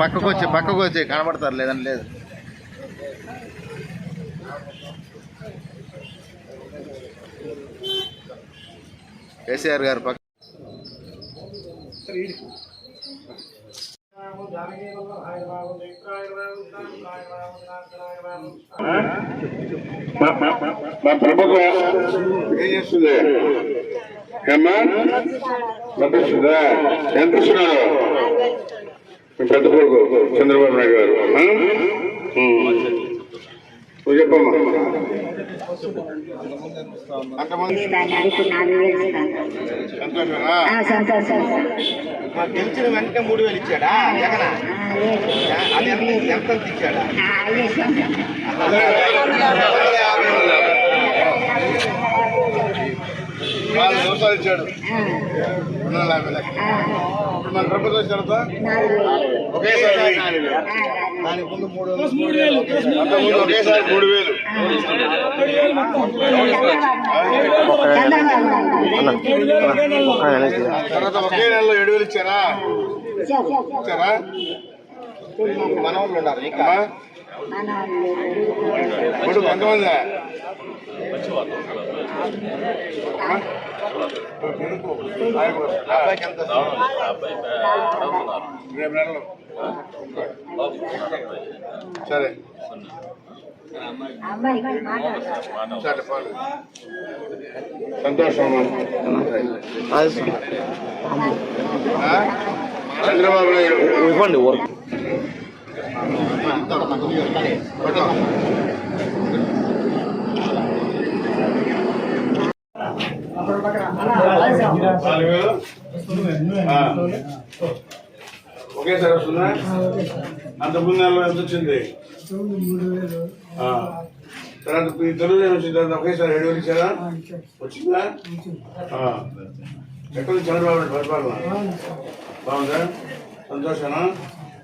పక్కకు వచ్చి పక్కకు వచ్చి కనబడతారు లేదని లేదు. కేసీఆర్ గారు పక్క మా- ప్రభుత్వం ఏం చేస్తుంది? ఏమ్మా? పంపిస్తుందా ఎంత ఇస్తున్నారు పెద్ద కొడుకు చంద్రబాబు నాయుడు గారు. నువ్వు చెప్పమ్మా. గెలిచిన వెంటనే మూడు వేలు ఇచ్చాడా? జగన్. అది. ఎంత ఇచ్చాడా ఆ, ఐదు ఇస్తాను నాలుగు సంవత్సరాలు ఇచ్చాడు ఆ, రెండు వందల యాభై లక్షలు. ఆ, ఇప్పుడు మన ప్రభుత్వం వచ్చిన తర్వాత ఒకేసారి. దానికి ముందు మూడు మూడు వేలు ఒకేసారి. అంతకుముందు ఒకేసారి మూడు వేలు తర్వాత ఒకే నెలలో ఏడు వేలు ఇచ్చారా ఇచ్చారా మన వాళ్ళు ఉన్నారు సరే. సంతోషం? చంద్రబాబు ఇవ్వండి వర్క్. నాలుగు సార్ వస్తుందా అంత ముందు నెలలో ఎంత వచ్చింది. తర్వాత మీ తెలుగుదేశం వచ్చిన తర్వాత ఒకేసారి ఏడు వేలు ఇచ్చారా వచ్చిందా ఎక్కడ చంద్రబాబు పరిపాలన బాగుందా? సంతోషనా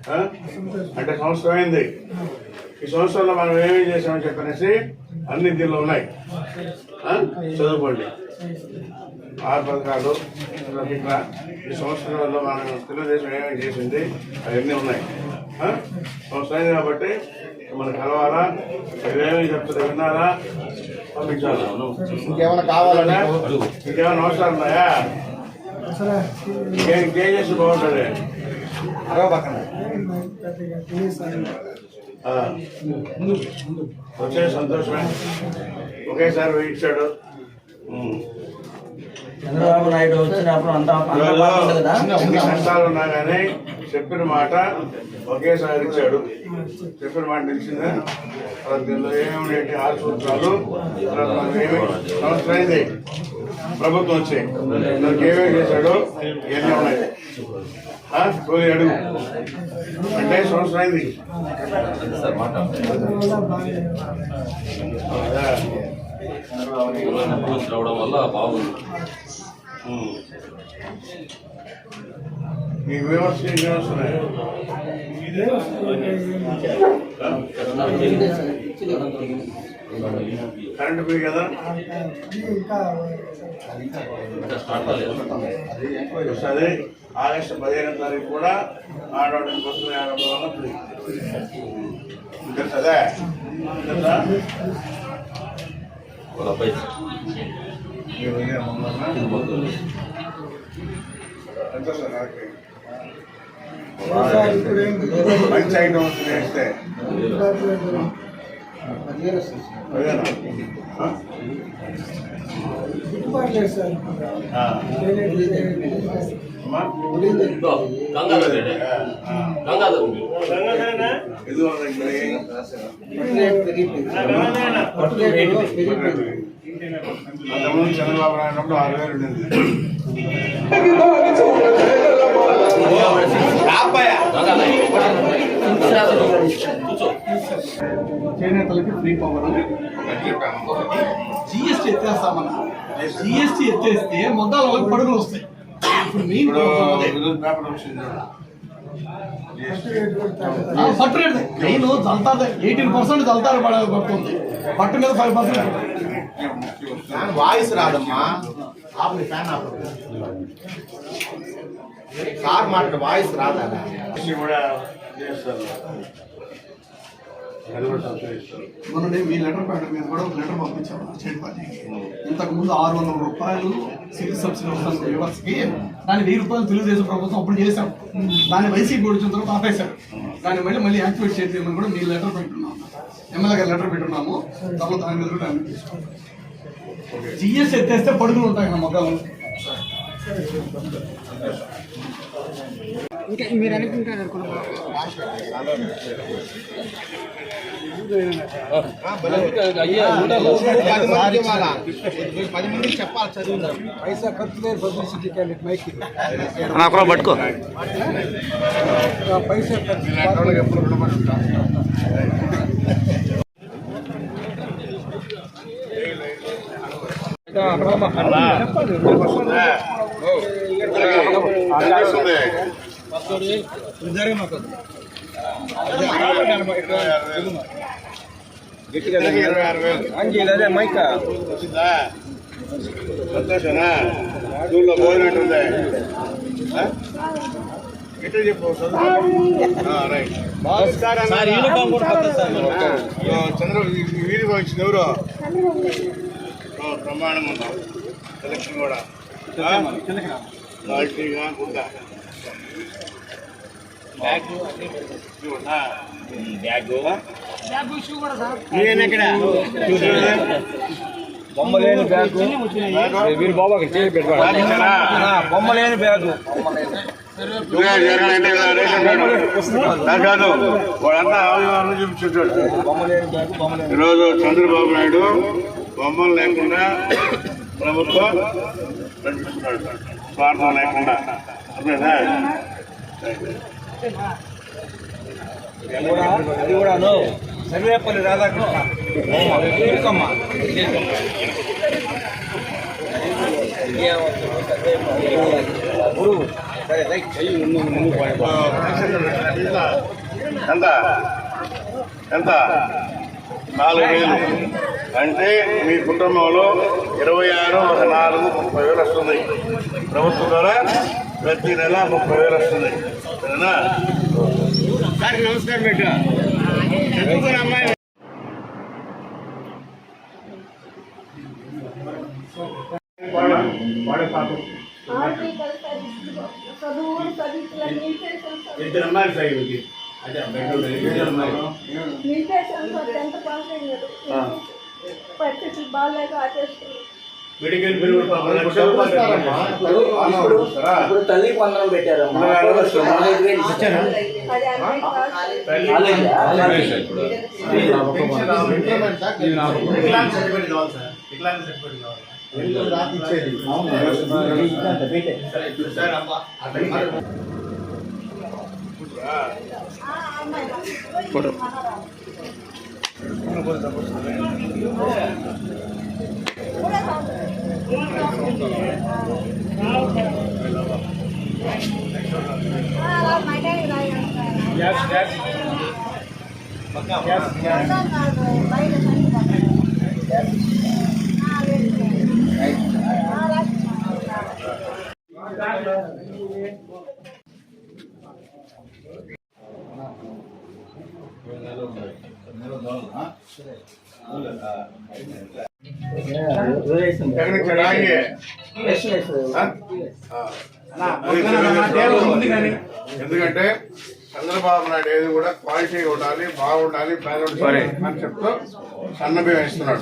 అంటే సంవత్సరం అయింది. ఈ సంవత్సరంలో మనం ఏమేమి చేసామని చెప్పనేసి అన్ని దీనిలో ఉన్నాయి? చదువుకోండి. ఆరు పథకాలు ఇట్లా. ఈ సంవత్సరంలో మనం తెలుగుదేశం ఏమేమి చేసింది అవన్నీ ఉన్నాయి? సంవత్సరం అయింది కాబట్టి మన కలవాలా? ఇవేమేమి చెప్తారు విన్నారా? పంపించాలా? ఇంకేమైనా కావాలంటే ఇంకేమైనా అవసరాలు ఉన్నాయా? ఇంకేం చేస్తే బాగుంటుంది? అరవ పక్కన. వచ్చే సంతోషమే. ఒకేసారి ఉమ్. చంద్రబాబు నాయుడు వచ్చినప్పుడు అంత ఎన్ని కష్టాలు ఉన్నా కానీ చెప్పిన మాట ఒకేసారి ఇచ్చాడు. చెప్పిన మాట తెలిసిందా తర్వాత దీనిలో ఏమేమి ఆరు సూత్రాలు సంవత్సరం అయింది. ప్రభుత్వం వచ్చి. ఏమేమి చేశాడు? ఇవన్నీ ఉన్నాయి. అడుగు. అంటే సంవత్సరం అయింది రావడం వల్ల బాగుంది మీకు విమర్శ కరెంట్ బిల్ కదా? వస్తుంది ఆగస్టు పదిహేను తారీఖు కూడా ఆడవాళ్ళకి వస్తుంది. వల్ల ఫ్రీ తెలుసా ఎంత సార్ నాకు మంచి ఐటమ్ వస్తుంది వేస్తే చంద్రబాబు నాయుడు ఆరు వేలు ఉండేది గంగాధర్. చేనేతలకి ఫ్రీ పవర్ జిఎస్టీ ఎత్తేస్తామన్నా. జిఎస్టీ ఎత్తేస్తే మొత్తాల వాళ్ళకి పడుగులు వస్తాయి. ఇప్పుడు మెయిన్ పట్టు రేట్. మెయిన్ జల్తారు ఎయిటీన్ పర్సెంట్ జల్తారు పడ- పడుతుంది. పట్టు మీద ఫైవ్ పర్సెంట్. వాయిస్ రాదమ్మా. ఆపని ఫ్యాన్ ఆపు సార్ మాట వాయిస్ రాదా? కూడా చేస్తారు. అది మొన్న మీ లెటర్ ప్యాడ్ మీద కూడా ఒక లెటర్ పంపించాము స్టేట్ పార్టీకి. ఇంతకు ముందు ఆరు వందల రూపాయలు సివిల్ సబ్సిడీ వస్తాను వ్యూవర్స్కి దాన్ని వెయ్యి రూపాయలు తెలుగుదేశం ప్రభుత్వం అప్పుడు చేశాం. దాన్ని వైసీపీ వచ్చిన తర్వాత ఆపేశారు. దాన్ని మళ్ళీ మళ్ళీ యాక్టివేట్ చేద్దామని కూడా మీ లెటర్ పెట్టున్నాము. ఎమ్మెల్యే గారు లెటర్ పెట్టున్నాము. తర్వాత దాని మీద కూడా జిఎస్ ఎత్తేస్తే పడుకులు ఉంటాయి నా మొక్కలు ఇంకా మీరు అనుకుంటారు పది మందికి చెప్పాలి చదువు పైసా ఖర్చు లేదు పబ్లిసిటీ క్యాండిడేట్ మైక్ పట్టుకో పైసా ఖర్చు ఎప్పుడు ఉంటాం వస్తుంది. ఇద్దరికి ఇరవై ఆరు వేలు. వచ్చిందా? సంతోషమా స్కూల్లో భోజనం ఉంది ఆ? ఎట్లా చెప్పు చదువు ఆ, రైట్ ఆ, చంద్ర ఈ వీధికి వచ్చింది ఎవరు ఆ, ప్రమాణం ఉందా సెలక్షన్ కూడా ఆ? క్వాలిటీగా ఉందా బ్యాగ్ బొమ్మలేని బ్యాగు. వీరు బాబా బొమ్మలేని బ్యాగు. కాదు. వాడంతా ఆవిర్భావం చూపించుంటాడు బొమ్మలేని బ్యాగు బొమ్మలేని ఈరోజు చంద్రబాబు నాయుడు బొమ్మలు లేకుండా ప్రభుత్వం నడిపిస్తున్నాడు. స్వార్థం లేకుండా. అర్థమైందా? అది కూడా అది కూడాను సర్వేపల్లి రాధాకృష్ణ. ఇరుకమ్మ గురువు. సరే రైట్. చెయ్యి ముందు ముందు ఎంత? ఎంత? నాలుగు వేలు. అంటే మీ కుటుంబంలో ఇరవై ఆరు ఒక నాలుగు ముప్పై వేలు వస్తుంది. ప్రభుత్వం ద్వారా ప్రతి నెల ముప్పై వేలు వస్తుంది. సరేనా? నమస్కారం బిడ్డ చదువుకున్న అమ్మాయి? ఇద్దరు అమ్మాయిలు ఇవి అదే ఇద్దరు అమ్మాయిలు టెన్త్ పాస్ అయినారు పరిస్థితులు బాగాలేక ఆచేస్తున్నారు మెడికల్ బిల్ కూడా పాపం లక్షలు ఇప్పుడు తల్లి వందనం పెట్టారు నాలుగైదు వేలు ఇచ్చారు అది అన్ని వికలాంగ్ సర్టిఫికేట్ కావాలి సార్ వికలాంగ్ సర్టిఫికేట్ కావాలి ఎందుకు రాత్రి ఇచ్చేది సార్ అబ్బా అట్లా ఎక్కడి నుంచి రాగి ఆ? ఆ. అది తెలుగుదేశం. ఎందుకంటే చంద్రబాబు నాయుడు ఏది కూడా క్వాలిటీ ఉండాలి బాగుండాలి బ్యాలెన్స్ అని చెప్తూ సన్నబియ్యం ఇస్తున్నాడు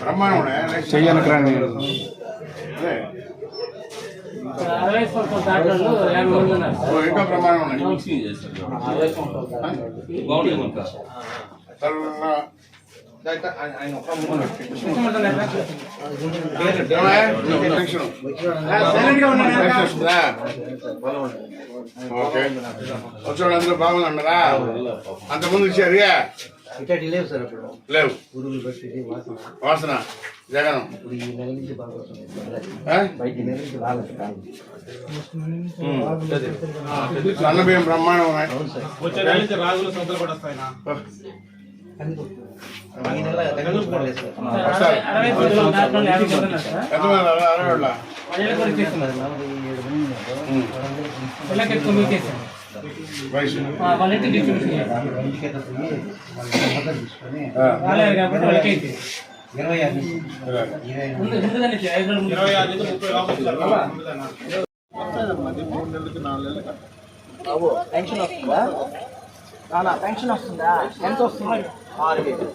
బ్రహ్మాండం ఇంకా ప్రమాణం. టెన్షన్ వస్తుందా? ఓకే. వచ్చాడు అందరూ బాగున్నారా? అంతకుముందు ఇచ్చారు ఇక? ఇట్లాంటి లేవు సార్ ఇప్పుడు లేవు. పురుగులు బట్టి వాసన. వాసన జగన్. ఇప్పుడు ఈ నెల నుంచి బాగా వస్తుంది. ఆ? బయట ఈ నెల నుంచి బాగా వస్తుంది. సన్న బియ్యం బ్రహ్మాండం ఉన్నాయి వచ్చే నెల నుంచి రాగులు సంతలు అరవై ఏడు ఇరవై ఆరు. ఇరవై ఆరు ముప్పై. మూడు నెలలకి నాలుగు నెలలకి. బాబు పెన్షన్ వస్తుందా? నానా పెన్షన్ వస్తుందా? ఎంత వస్తుంది? ఆరు వేలు.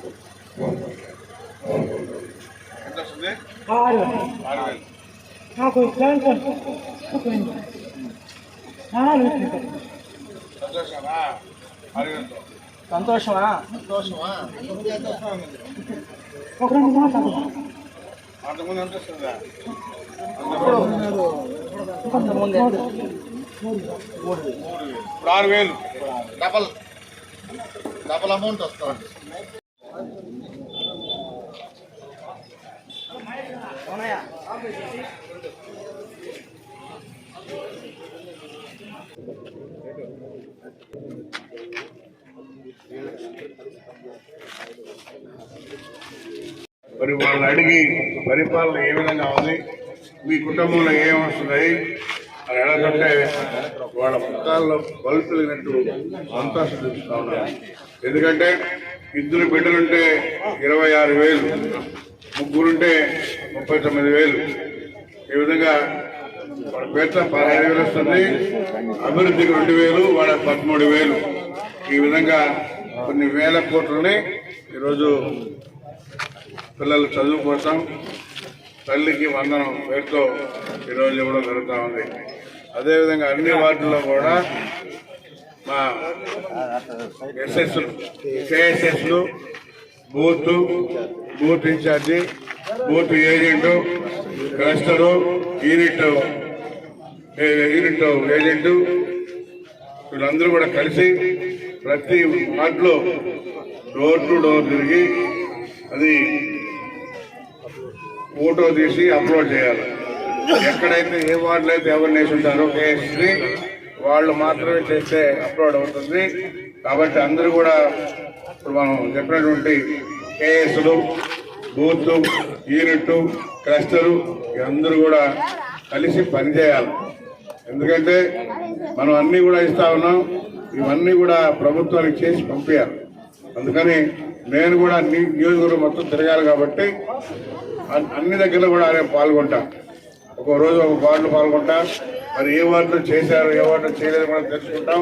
నాకు వేలు. సంతోషమా? సంతోషమా? సంతోషమా? అంతకుముందు ఎంత వస్తుందా కొంతమంది ఇప్పుడు ఆరు వేలు. డబల్. డబల్ అమౌంట్ వస్తుంది. మరి వాళ్ళని అడిగి పరిపాలన ఏ విధంగా ఉంది మీ కుటుంబంలో ఏం వస్తున్నాయి అని అడగంటే వాళ్ళ ముఖాల్లో బలుపులినట్టు సంతోషం చూపిస్తా ఉన్నారు ఎందుకంటే ఇద్దరు బిడ్డలుంటే ఇరవై ఆరు వేలు ముగ్గురుంటే ముప్పై తొమ్మిది వేలు. ఈ విధంగా వాళ్ళ పేరుతో పదహైదు వేలు వస్తుంది అభివృద్ధికి రెండు వేలు వాళ్ళ పదమూడు వేలు. ఈ విధంగా కొన్ని వేల కోట్లని ఈరోజు పిల్లల చదువు కోసం తల్లికి వందనం పేరుతో ఈరోజు ఇవ్వడం జరుగుతూ ఉంది. అదేవిధంగా అన్ని వార్డుల్లో కూడా మా SS కేఎస్ఎస్లు booth booth incharge booth agent cluster unit unit agent వీళ్ళందరూ కూడా కలిసి ప్రతి వార్డులో డోర్ టు డోర్ తిరిగి అది ఫోటో తీసి అప్లోడ్ చేయాలి. ఎక్కడైతే ఏ వార్డులో అయితే ఎవరు వేసి ఉంటారో కేఎస్ని వాళ్ళు మాత్రమే చేస్తే అప్లోడ్ అవుతుంది. కాబట్టి అందరూ కూడా ఇప్పుడు మనం చెప్పినటువంటి కేఎస్లు బూత్ యూనిట్ క్లస్టరు అందరూ కూడా కలిసి పనిచేయాలి. ఎందుకంటే మనం అన్నీ కూడా ఇస్తా ఉన్నాం. ఇవన్నీ కూడా ప్రభుత్వానికి చేసి పంపించాలి అందుకని నేను కూడా నీ నియోజకవర్గం మొత్తం తిరగాలి కాబట్టి అన్ని దగ్గర కూడా నేను పాల్గొంటా. ఒక రోజు ఒక వార్డులో పాల్గొంటా. మరి ఏ వార్డులో చేశారు ఏ వార్డులో చేయలేదు కూడా తెలుసుకుంటాం.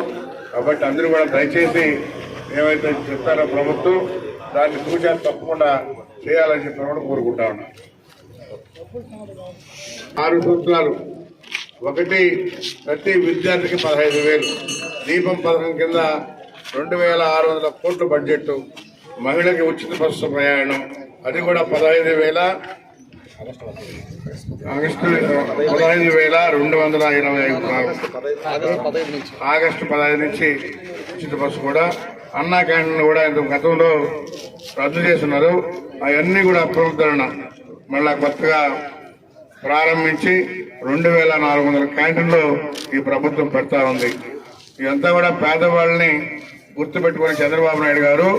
కాబట్టి అందరూ కూడా దయచేసి ఏమైతే చెప్తారో ప్రభుత్వం దాన్ని సూచన తప్పకుండా చేయాలని చెప్పి కూడా కోరుకుంటా ఉన్నా. ఆరు సూత్రాలు ఒకటి ప్రతి విద్యార్థికి పదహైదు వేలు. దీపం పథకం కింద రెండు వేల ఆరు వందల కోట్ల బడ్జెట్ మహిళకి ఉచిత బస్సు ప్రయాణం. అది కూడా పదహైదు వేల ఆగస్టు పదహైదు వేల రెండు వందల ఇరవై ఐదు ఆగస్టు పదహైదు నుంచి ఉచిత బస్సు కూడా అన్నా క్యాంటీన్ కూడా ఇంత గతంలో రద్దు చేస్తున్నారు. అవన్నీ కూడా పునరుద్ధరణ. మళ్ళా కొత్తగా ప్రారంభించి రెండు వేల నాలుగు వందల క్యాంటీన్లు ఈ ప్రభుత్వం పెడతా ఉంది. ఇదంతా కూడా పేదవాళ్ళని గుర్తుపెట్టుకుని చంద్రబాబు నాయుడు గారు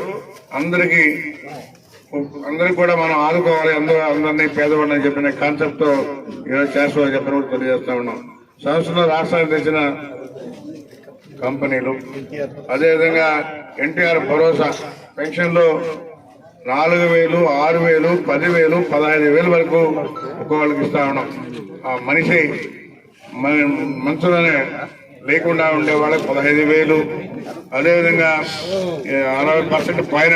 అందరికీ అందరికి కూడా మనం ఆదుకోవాలి. అందరూ అందరినీ పేదవాళ్ళని చెప్పిన కాన్సెప్ట్తో ఈరోజు చేస్తామని చెప్పిన కూడా తెలియజేస్తా ఉన్నాం సంస్థలో రాష్ట్రానికి తెచ్చిన కంపెనీలు అదేవిధంగా ఎన్టీఆర్ భరోసా పెన్షన్లు నాలుగు వేలు ఆరు వేలు పదివేలు పదహైదు వేలు వరకు ఒక్కొక్కరికి ఇస్తా ఉన్నాం. ఆ మనిషి మన- లేకుండా ఉండే వాళ్ళకి పదహైదు వేలు. అదేవిధంగా అరవై పర్సెంట్ పైన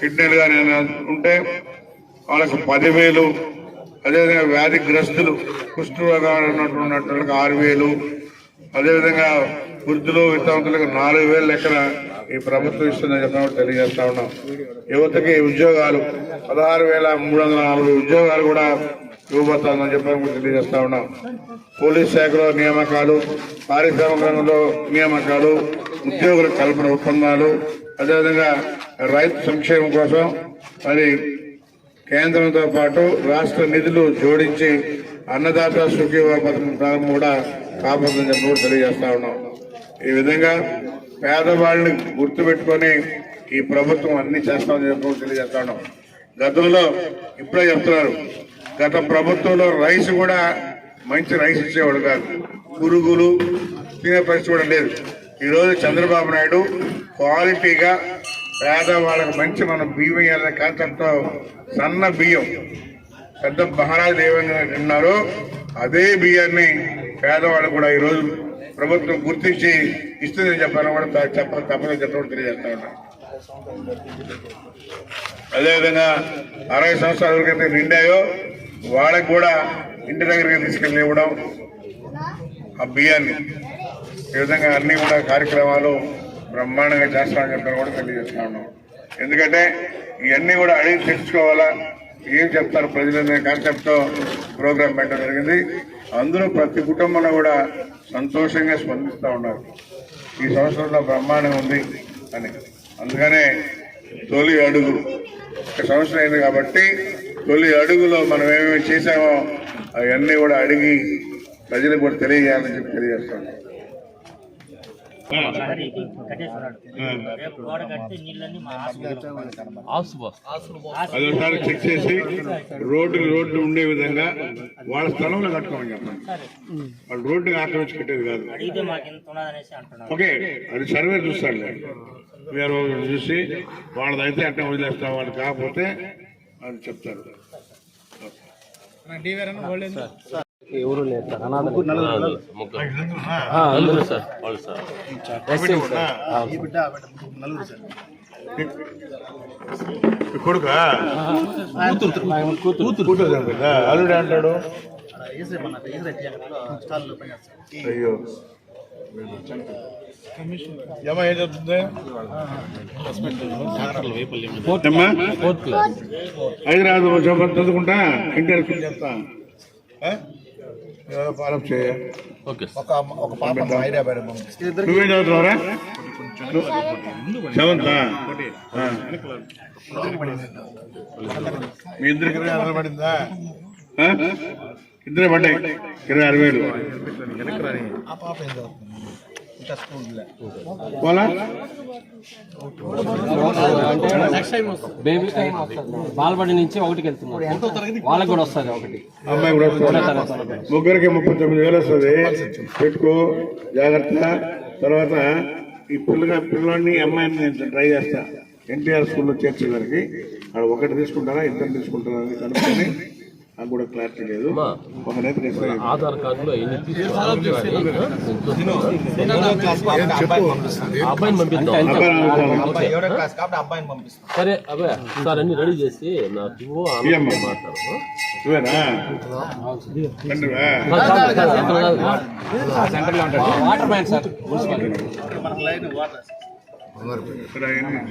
కిడ్నీలు కానీ ఉంటే వాళ్ళకి పదివేలు. అదేవిధంగా వ్యాధిగ్రస్తులు కుష్ఠరోగాలు ఉన్నటువంటి వాళ్ళకి ఆరు వేలు. అదేవిధంగా వృద్ధులు వితంతులకు నాలుగు వేలు లెక్కన ఈ ప్రభుత్వం ఇస్తుందని చెప్పినప్పుడు తెలియజేస్తా ఉన్నాం. యువతకి ఉద్యోగాలు పదహారు వేల మూడు వందల నాలుగు ఉద్యోగాలు కూడా ఇవ్వబోతుందని చెప్పి కూడా తెలియజేస్తా ఉన్నాం. పోలీస్ శాఖలో నియామకాలు పారిశ్రామిక రంగంలో నియామకాలు ఉద్యోగుల కల్పన ఒప్పందాలు అదేవిధంగా రైతు సంక్షేమం కోసం మరి కేంద్రంతో పాటు రాష్ట్ర నిధులు జోడించి అన్నదాత సుఖీవ పథకం ప్రారంభం కూడా కాపాడుతుందని చెప్పి కూడా తెలియజేస్తా ఉన్నాం. ఈ విధంగా పేదవాళ్ళని గుర్తుపెట్టుకొని ఈ ప్రభుత్వం అన్ని చేస్తామని చెప్పి తెలియజేస్తాను గతంలో ఇప్పుడే చెప్తున్నారు. గత ప్రభుత్వంలో రైస్ కూడా మంచి రైస్ ఇచ్చేవాడు కాదు. పురుగులు తినే పరిస్థితి కూడా లేదు. ఈరోజు చంద్రబాబు నాయుడు క్వాలిటీగా పేదవాళ్ళకి మంచి మనం బియ్యం వేయాలనే కాన్సెప్ట్తో సన్న బియ్యం పెద్ద మహారాజు ఏమైనా తిన్నారో అదే బియ్యాన్ని పేదవాళ్ళు కూడా ఈరోజు ప్రభుత్వం గుర్తించి ఇస్తుందని చెప్పాలని కూడా చెప్ప తప్పదని చెప్పడం తెలియజేస్తా ఉన్నా. అదేవిధంగా అరవై సంవత్సరాల వరకు నిండాయో వాళ్ళకి కూడా ఇంటి దగ్గరికి తీసుకెళ్ళి ఇవ్వడం ఆ బియ్యాన్ని. ఈ విధంగా అన్ని కూడా కార్యక్రమాలు బ్రహ్మాండంగా చేస్తామని చెప్పి కూడా తెలియజేస్తా ఉన్నాం ఎందుకంటే ఇవన్నీ కూడా అడిగి తెచ్చుకోవాలా ఏం చెప్తారు ప్రజలనే కాన్సెప్ట్తో ప్రోగ్రాం పెట్టడం జరిగింది. అందులో ప్రతి కుటుంబంలో కూడా సంతోషంగా స్పందిస్తూ ఉన్నారు. ఈ సంవత్సరంలో బ్రహ్మాండం ఉంది అని. అందుకనే తొలి అడుగు. ఒక సంవత్సరం అయింది కాబట్టి తొలి అడుగులో మనం ఏమేమి చేశామో అవన్నీ కూడా అడిగి ప్రజలకు కూడా తెలియజేయాలని చెప్పి తెలియజేస్తాను అది ఒకసారి చెక్ చేసి రోడ్డు రోడ్లు ఉండే విధంగా వాళ్ళ స్థలంలో కట్టుకోమని చెప్పండి. వాళ్ళు రోడ్డు ఆక్రమించి కట్టేది కాదు ఓకే అది సర్వే చూస్తారులే వేరే వాళ్ళు చూసి వాళ్ళదైతే అట్టే వదిలేస్తాం వాళ్ళు కాకపోతే అది చెప్తారు. సార్ వాళ్ళు సార్. నలుగురు సార్. మీ కొడుకా? కూతురు. కూతురు? చనిపోయిందా? అల్లుడు అంటాడు. అయ్యో. ఏమా ఏం? హైదరాబాద్ చదువు చదువుకుంటా ఇంటర్? ఏదో ఫాలోఅప్ చేయ. ఓకే. ఒక ఒక పాప హైదరాబాద్ నువ్వేం చదువుతున్నావురా? సెవెంతా మీ ఇద్దరికి పడిందా? ఇద్దరే పడ్డాయి. ఇరవై ఆరు వేలు. బాలబడి నుంచి ఒకటికి వెళ్తున్నారు. వాళ్ళకి కూడా వస్తుంది ఒకటి. అమ్మాయి కూడా వస్తుంది. ముగ్గురికి ముప్పై తొమ్మిది వేలు వస్తుంది. పెట్టుకో జాగ్రత్త తర్వాత ఈ పిల్లగా పిల్లోని అమ్మాయిని నేను ట్రై చేస్తా. ఎన్టీఆర్ స్కూల్లో చేర్చేదానికి అక్కడ ఒకటి తీసుకుంటారా ఇద్దరు తీసుకుంటారా అని కనుక్కొని నాకు కూడా క్లారిటీ లేదు. ఆధార్ కార్డులో అబ్బాయిని పంపిస్తాం సరే అబ్బాయి సార్ అన్ని రెడీ చేసి నాకు. మాట్లాడు.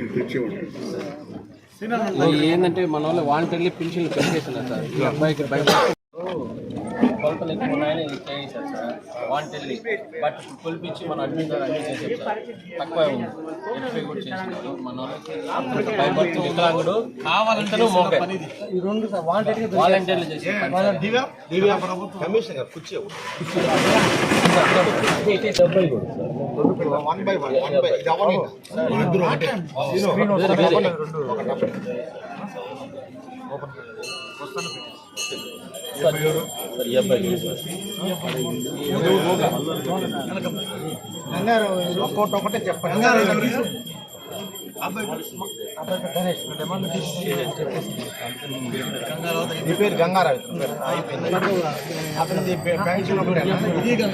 తెచ్చి ఉంటాయి ఏంటంటే మన వాళ్ళు వాలంటీర్లు పెన్షన్లు పెంచేస్తున్నారు సార్. ఈ అబ్బాయికి బయట కొలతలు ఎక్కువ ఉన్నాయని చేయించారు సార్. వాలంటీర్లు. బట్ కొలిపించి మన అడ్మిన్ గారు అన్ని చేశారు సార్. తక్కువ ఉంది. ఎఫ్ఐ కూడా చేసినారు మన వాళ్ళకి వికలాంగుడు కావాలంటే మోకే. ఈ రెండు వాలంటీర్లు చేశారు కమిషనర్ కుర్చీ. అబ్బాయి కూడా sir. One by one one by ఇది అవన్నీ ఇద్దరు ఒకటే చెప్పండి నీ పేరు గంగారావు అయిపోయింది అతనిది పెన్షన్ ఇది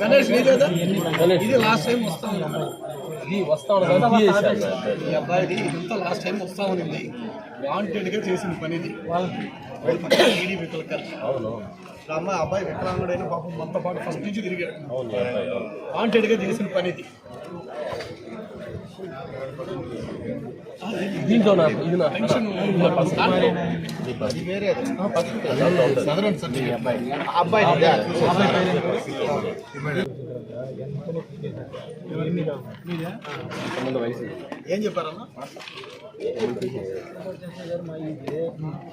గణేష్ నీ లేదా గణేష్. ఇది లాస్ట్ టైం వస్తా ఈ అబ్బాయిది ఇదంతా లాస్ట్ టైం వస్తా ఉంది వాంటెడ్గా చేసిన పని ఇది ఈడీ వికలకర్ అవును. ఆ అమ్మాయి అబ్బాయి వికలాంగుడైన పాపం మనతో పాటు ఫస్ట్ నుంచి తిరిగాడు. అవును ఈ అబ్బాయి అవును. వాంటెడ్గా చేసిన పని ఇది దీంట్లో ఇది నా అబ్బాయి. ఏం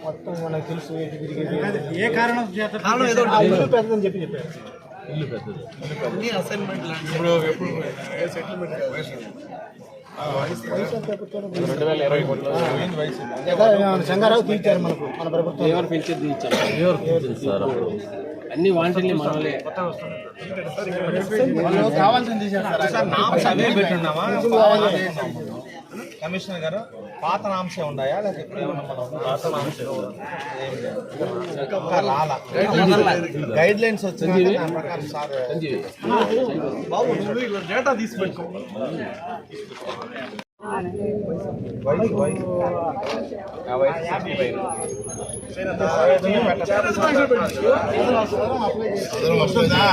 మొత్తం మనకు తెలుసు ఏ కారణం చేత కారణం ఏదో పెద్దదని చెప్పి చెప్పారు. ఇల్లు పెద్దది. అన్ని అసైన్మెంట్ లాంటి ఇప్పుడు ఎప్పుడు ఏ సెటిల్మెంట్ సంగారావు తీర్చారు మనకు మన ప్రభుత్వం ఎవరు పిలిచి తీర్చారు అన్ని వాంటల్ని మనలే కావాల్సింది కమిషనర్ గారు పాత నామ్స్ ఉన్నాయా లేకపోతే గైడ్ లైన్స్ వచ్చింది. బాబు డేటా తీసి పెట్టుకో వయసు. వయసు. వస్తుందా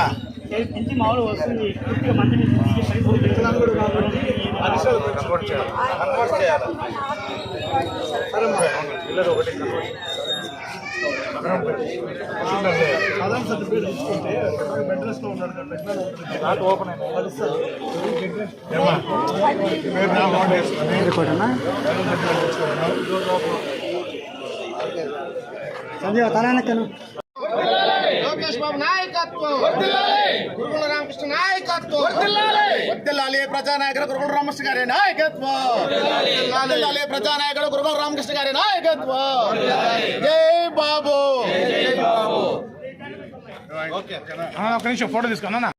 కన్వర్ట్ చేయాలి కన్వర్ట్ చేయాలి ఒకటి సాధారణ సర్టిఫికేట్ తీసుకుంటే బెడ్ రెస్ట్లో ఉన్నాడు కాబట్టి నాట్ ఓపెన్ అయినా వాళ్ళు ఇస్తారు నోట్ వేసుకొని సంజయ్ తన లోకేష్ బాబు నాయకత్వం. నాయకత్వం. వర్దిల్లాలి ప్రజానాయకుడు గురుగుల రామకృష్ణ గారి నాయకత్వం. వర్దిల్లాలి ప్రజానాయకుడు గురుగుల రామకృష్ణ గారి నాయకత్వం. జై బాబు. ఓకే ఒక నిమిషం ఫోటో తీసుకున్నా